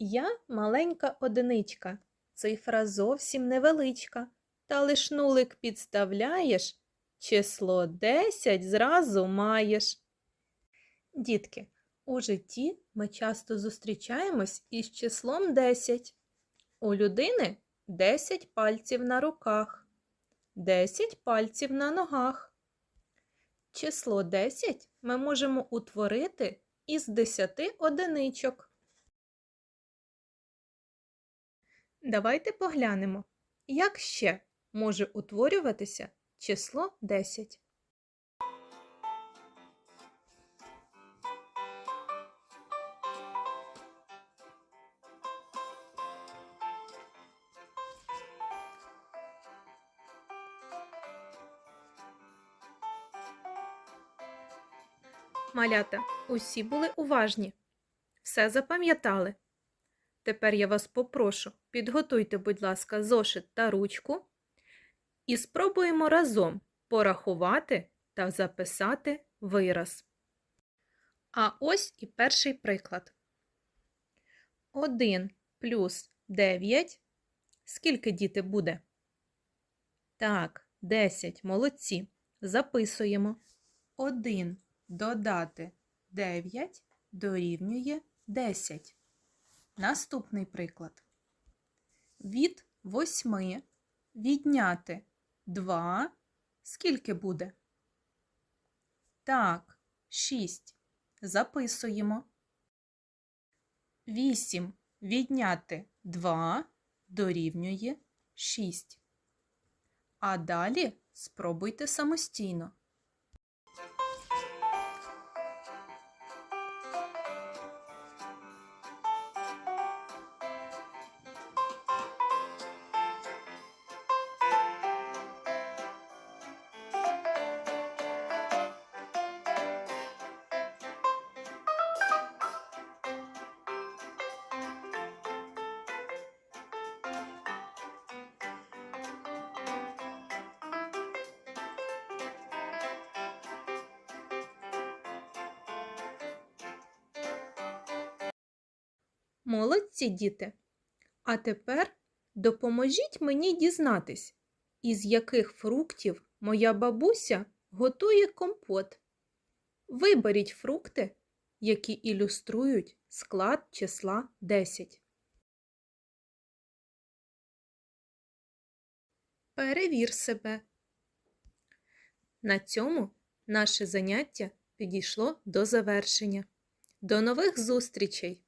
Я маленька одиничка, цифра зовсім невеличка. Та лиш нулик підставляєш, число 10 зразу маєш. Дітки, у житті ми часто зустрічаємось із числом 10. У людини 10 пальців на руках, 10 пальців на ногах. Число 10 ми можемо утворити із 10 одиничок. Давайте поглянемо, як ще може утворюватися число 10. Малята, усі були уважні. Все запам'ятали. Тепер я вас попрошу, підготуйте, будь ласка, зошит та ручку і спробуємо разом порахувати та записати вираз. А ось і перший приклад. 1 плюс 9. Скільки діти буде? Так, 10. Молодці. Записуємо. 1 додати 9 дорівнює 10. Наступний приклад. Від 8 відняти 2. Скільки буде? Так, 6. Записуємо. 8 відняти 2 дорівнює 6. А далі спробуйте самостійно. Молодці, діти! А тепер допоможіть мені дізнатись, із яких фруктів моя бабуся готує компот. Виберіть фрукти, які ілюструють склад числа 10. Перевір себе. На цьому наше заняття підійшло до завершення. До нових зустрічей!